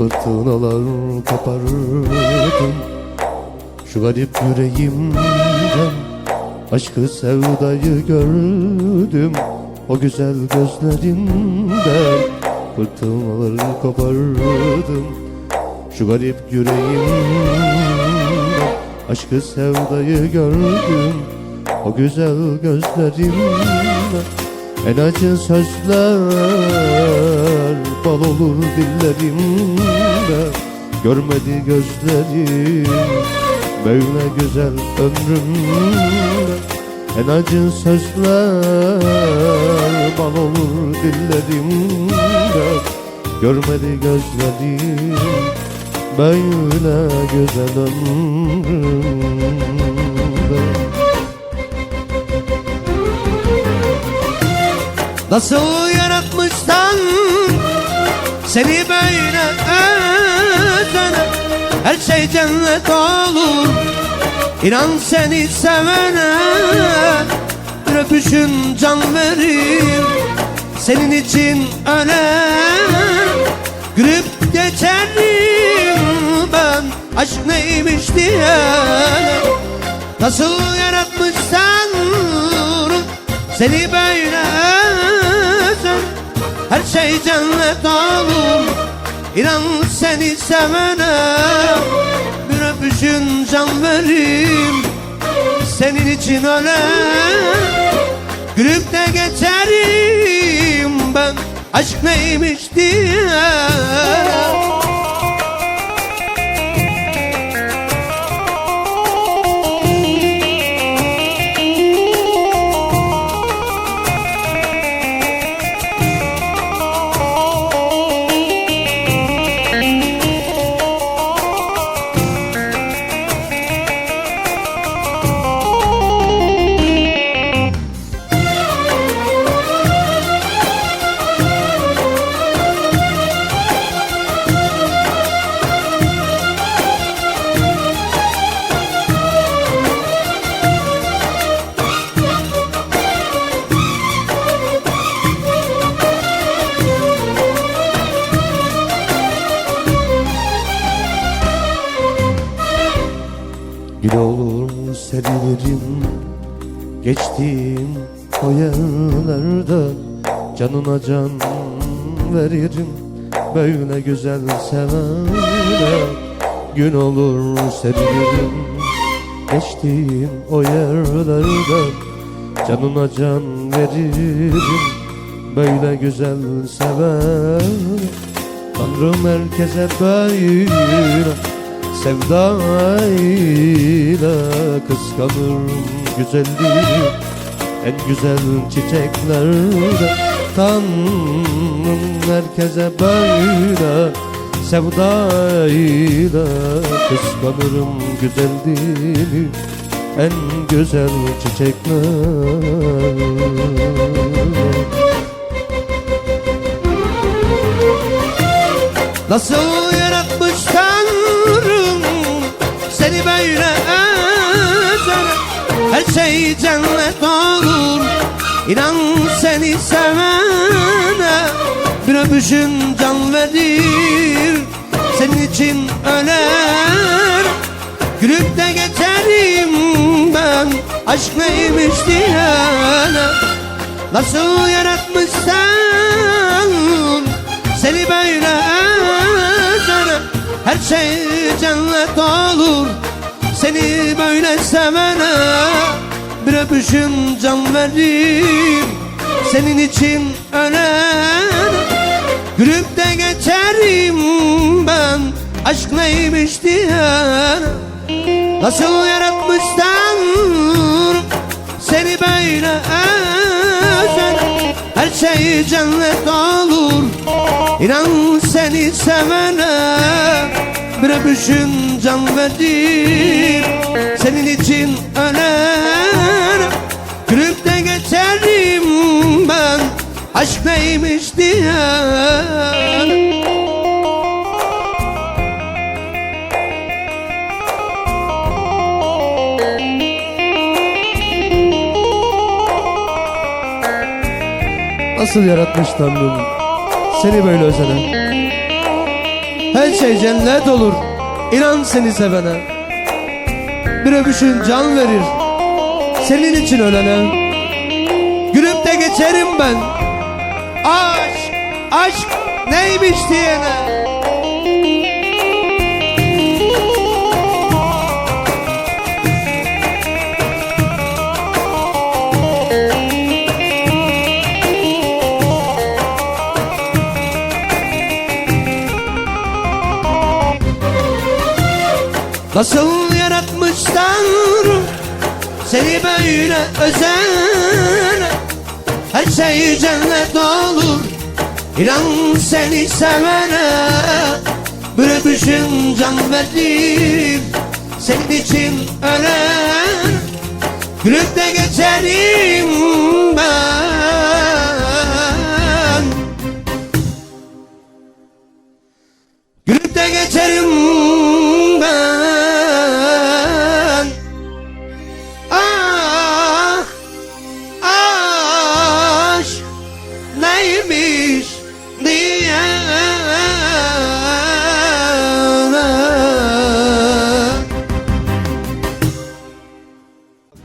Fırtınalar koparırdın Şu garip yüreğimden Aşkı sevdayı gördüm. O güzel gözlerinden Fırtınalar koparırdım. Şu garip yüreğimden Aşkı sevdayı gördüm. O güzel gözlerinden en acı sözler Bal olur dillerimde. Görmedi gözlerim Böyle güzel ömrümde. En acı sözler Bal olur dillerimde. Görmedi gözlerim Böyle güzel ömrümde Nasıl yaratmışsan seni böyle özene Her şey cennet olur. İnan seni sevene Bir öpüşün can verir. Senin için ölen Gülüp geçerim ben Aşk neymiş diye Nasıl yaratmışsan seni böyle Her şey cennet olur İnan seni sevene Bir öpüşün can verim. Senin için ölen Gülüp de geçerim ben. Aşk neymiş diye serilerim Geçtiğim o yerlerde. Canına can veririm Böyle güzel sevene Gün olur serilerim Geçtiğim o yerlerde. Canına can veririm Böyle güzel seven Tanrım herkese böyle Sevdayla kıskanırım güzelliği. En güzel çiçeklerde Tanrım herkese böyle Sevdayla kıskanırım güzelliği En güzel çiçekler Nasıl şey cennet olur. İnan seni sevene Bir öpüşün can verir. Senin için öler. Gülüp de geçerim ben Aşk neymiş diyene. Nasıl yaratmışsan Seni böyle özene Her şey cennet olur Seni böyle sevene Bir öpüşün can verir Senin için ölen Gülüp de geçerim ben. Aşk neymiş diye Nasıl yaratmışsan Seni böyle özen Her şey cennet olur. İnan seni sevene Bir öpüşün can verir Senin için ölen Gülüp de geçerim ben Aşk neymiş diye. Nasıl yaratmış Tanrım? Seni böyle özene Her şey cennet olur. İnan seni sevene. Bir öpüşün can verir. Senin için ölene. Gülüp de geçerim ben. Aşk, aşk neymiş diyene Nasıl yaratmış Tanrım Seni böyle özel Her şey cennet olur İnan seni sevene. Bir öpüşün can verir Senin için ölen. Gülüp de geçerim